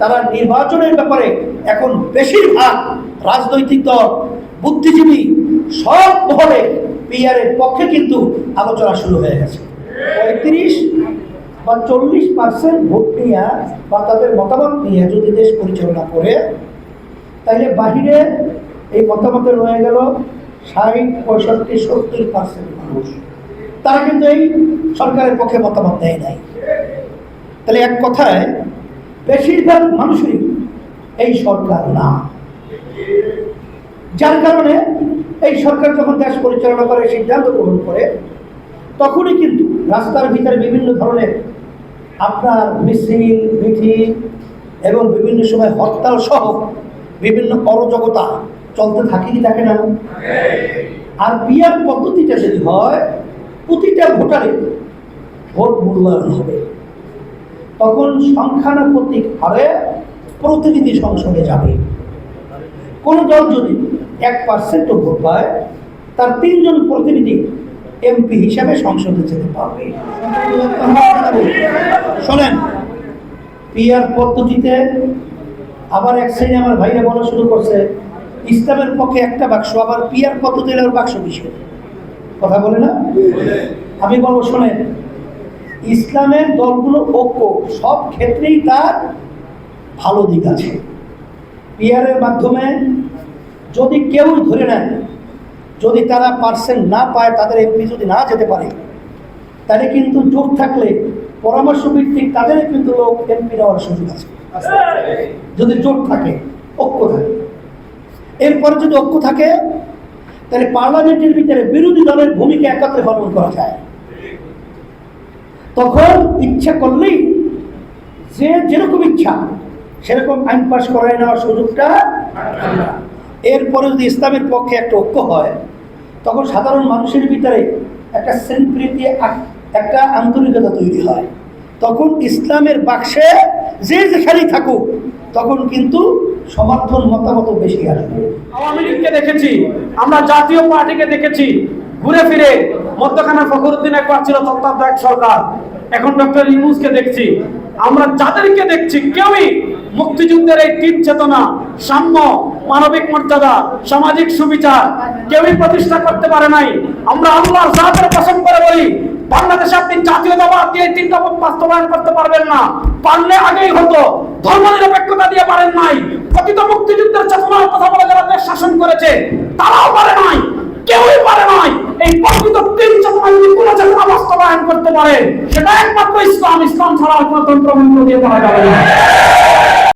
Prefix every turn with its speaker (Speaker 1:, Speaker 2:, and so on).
Speaker 1: তারা নির্বাচনের ব্যাপারে এখন বেশিরভাগ রাজনৈতিক দল, বুদ্ধিজীবী সব মহলে পিআরের পক্ষে কিন্তু আলোচনা শুরু হয়ে গেছে। পঁয়ত্রিশ বা চল্লিশ পার্সেন্ট ভোট নিয়ে বা তাদের মতামত নিয়ে যদি দেশ পরিচালনা করে তাহলে বাহিরে এই মতামতে রয়ে গেল ষাট, পঁয়ষট্টি, সত্তর পার্সেন্ট মানুষ। তারা কিন্তু এই সরকারের পক্ষে মতামত দেয় নাই। তাহলে এক কথায় বেশিরভাগ মানুষই এই সরকার না। যার কারণে এই সরকার যখন দেশ পরিচালনা করে, সিদ্ধান্ত গ্রহণ করে, তখনই কিন্তু রাস্তার ভিতরে বিভিন্ন ধরনের আপনার মিছিল, মিটিং এবং বিভিন্ন সময় হরতাল সহ বিভিন্ন অরাজকতা চলতে থাকে কি থাকে না? আর বিয়ার পদ্ধতিটা যদি হয়, প্রতিটা ভোটারে ভোট মূল্যায়ন হবে। তখন সংখ্যানুপাতিক হারে প্রতিনিধি সংসদে যাবে। কোনো দল যদি এক পার্সেন্টও ভোট পায়, তার তিনজন প্রতিনিধি এমপি হিসাবে সংসদে যেতে পারবে। শোনেন, পিআর পদ্ধতিতে আবার এক শ্রেণি আমার ভাইরা বলা শুরু করছে, ইসলামের পক্ষে একটা বাক্স, আবার পিআর পদ্ধতির বাক্স বিষয়। কথা বলে না? আমি বলব, শোনেন ইসলামের দলগুলো ঐক্য, সব ক্ষেত্রেই তার ভালো দিক আছে। পিআরের মাধ্যমে যদি কেউ ধরে নেন যদি তারা পার্সেন্ট না পায়, তাদের এমপি যদি না যেতে পারে, তাহলে কিন্তু জোট থাকলে পরামর্শ ভিত্তিক তাদের কিন্তু লোক এমপি নেওয়ার সুযোগ আছে। যদি জোট থাকে, ঐক্য থাকে। এরপরে যদি ঐক্য থাকে, তাহলে পার্লামেন্টের ভিতরে বিরোধী দলের ভূমিকা একত্রে পালন করা যায়। তখন ইচ্ছা করলেই যে যেরকম ইচ্ছা, সেরকম আইন পাস করায় নেওয়ার সুযোগটা এরপরে যদি ইসলামের পক্ষে একটা ঐক্য হয়, তখন সাধারণ মানুষের ভিতরে একটা সেন্ট্রিটি একটা আন্তরিকতা তৈরি হয়। তখন ইসলামের বাক্সে যে যেখানেই থাকুক, তখন কিন্তু সমর্থন মতামত বেশি আসবে।
Speaker 2: আওয়ামী লীগকে দেখেছি, আমরা জাতীয় পার্টিকে দেখেছি, ঘুরে ফিরে মধ্যখানে ফখরুদ্দিন একবার ছিল তত্ত্বাবধায়ক সরকার। এখন ডক্টর ইউনুসকে দেখছি। আমরা যাদেরকে দেখছি, কেউই মুক্তিযুদ্ধের এই তীর চেতনা, সাম্য, মানবিক মর্যাদা, সামাজিক সুবিচার কেউই প্রতিষ্ঠা করতে পারে নাই। আমরা আল্লাহর জাতের পছন্দ করে বলি, বাংলাদেশে আপনি জাতীয়তাবাদ দিয়ে তিনটা বাস্তবায়ন করতে পারবেন না। পারলে আগেই হতো। ধর্ম নিরপেক্ষতা দিয়ে পারেন নাই। প্রকৃত মুক্তিযুদ্ধের চেতনার কথা বলে যারা শাসন করেছে, তারাও পারে নাই। কেউই পারে নাই। এই প্রকৃত কোনো বাস্তবায়ন করতে পারে, সেটা একমাত্র ইসলাম ইসলাম ছাড়া গণতন্ত্র মন্ত্র দিয়ে করা যাবে না।